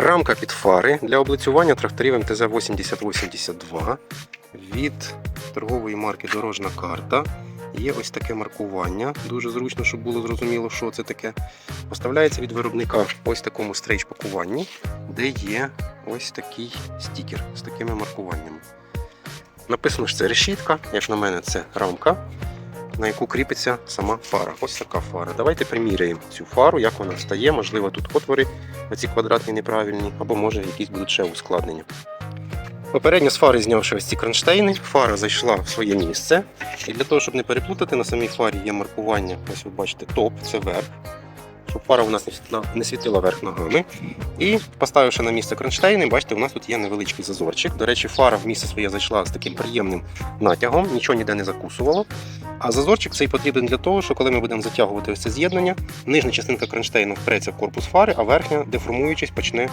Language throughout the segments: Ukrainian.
рамка під фари для облицювання тракторів МТЗ 8082 від торгової марки Дорожна карта. Є ось таке маркування. Дуже зручно, щоб було зрозуміло, що це таке. Поставляється від виробника в ось такому стрейч пакуванні, де є ось такий стікер з такими маркуваннями. Написано, що це решітка, як на мене, це рамка, на яку кріпиться сама фара. Ось така фара. Давайте приміряємо цю фару, як вона стає. Можливо, тут отвори оці квадратні неправильні, або може якісь будуть ще ускладнення. Попередньо з фари знявши ось ці кронштейни, фара зайшла в своє місце. І для того, щоб не переплутати, на самій фарі є маркування. Ось ви бачите, топ це верх. Щоб фара у нас не світила верх ногами. І поставивши на місце кронштейни, бачите, у нас тут є невеличкий зазорчик. До речі, фара в місце своє зайшла з таким приємним натягом, нічого ніде не закусувало. А зазорчик цей потрібен для того, що коли ми будемо затягувати ось це з'єднання, нижня частинка кронштейну впреться в корпус фари, а верхня, деформуючись, почне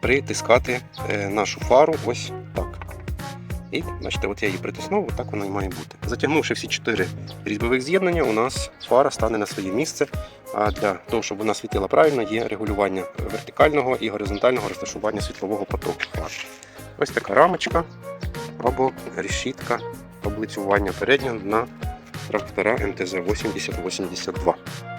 притискати е, нашу фару ось так. І бачите, от я її притиснув, отак воно і має бути. Затягнувши всі чотири різьбових з'єднання, у нас фара стане на своє місце. А для того, щоб вона світила правильно, є регулювання вертикального і горизонтального розташування світлового потоку. Ось така рамочка або решітка облицювання переднього на трактора МТЗ-8082.